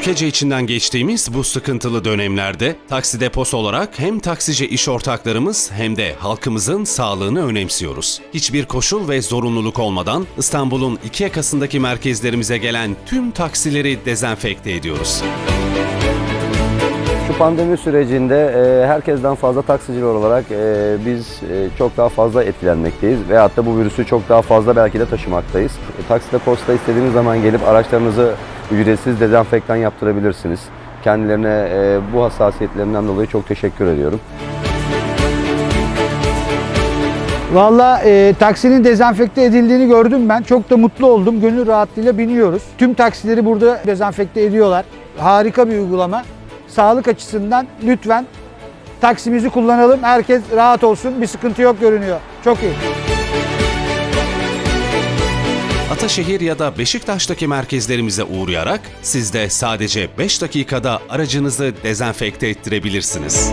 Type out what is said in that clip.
ülkece içinden geçtiğimiz bu sıkıntılı dönemlerde taksi deposu olarak hem taksici iş ortaklarımız hem de halkımızın sağlığını önemsiyoruz. Hiçbir koşul ve zorunluluk olmadan İstanbul'un iki yakasındaki merkezlerimize gelen tüm taksileri dezenfekte ediyoruz. Pandemi sürecinde e, herkesten fazla taksiciler olarak e, biz e, çok daha fazla etkilenmekteyiz. Veyahut da bu virüsü çok daha fazla belki de taşımaktayız. E, takside posta istediğiniz zaman gelip araçlarınızı ücretsiz dezenfektan yaptırabilirsiniz. Kendilerine e, bu hassasiyetlerinden dolayı çok teşekkür ediyorum. Valla e, taksinin dezenfekte edildiğini gördüm ben. Çok da mutlu oldum. Gönül rahatlığıyla biniyoruz. Tüm taksileri burada dezenfekte ediyorlar. Harika bir uygulama. Sağlık açısından lütfen taksimizi kullanalım. Herkes rahat olsun. Bir sıkıntı yok görünüyor. Çok iyi. Ataşehir ya da Beşiktaş'taki merkezlerimize uğrayarak siz de sadece 5 dakikada aracınızı dezenfekte ettirebilirsiniz.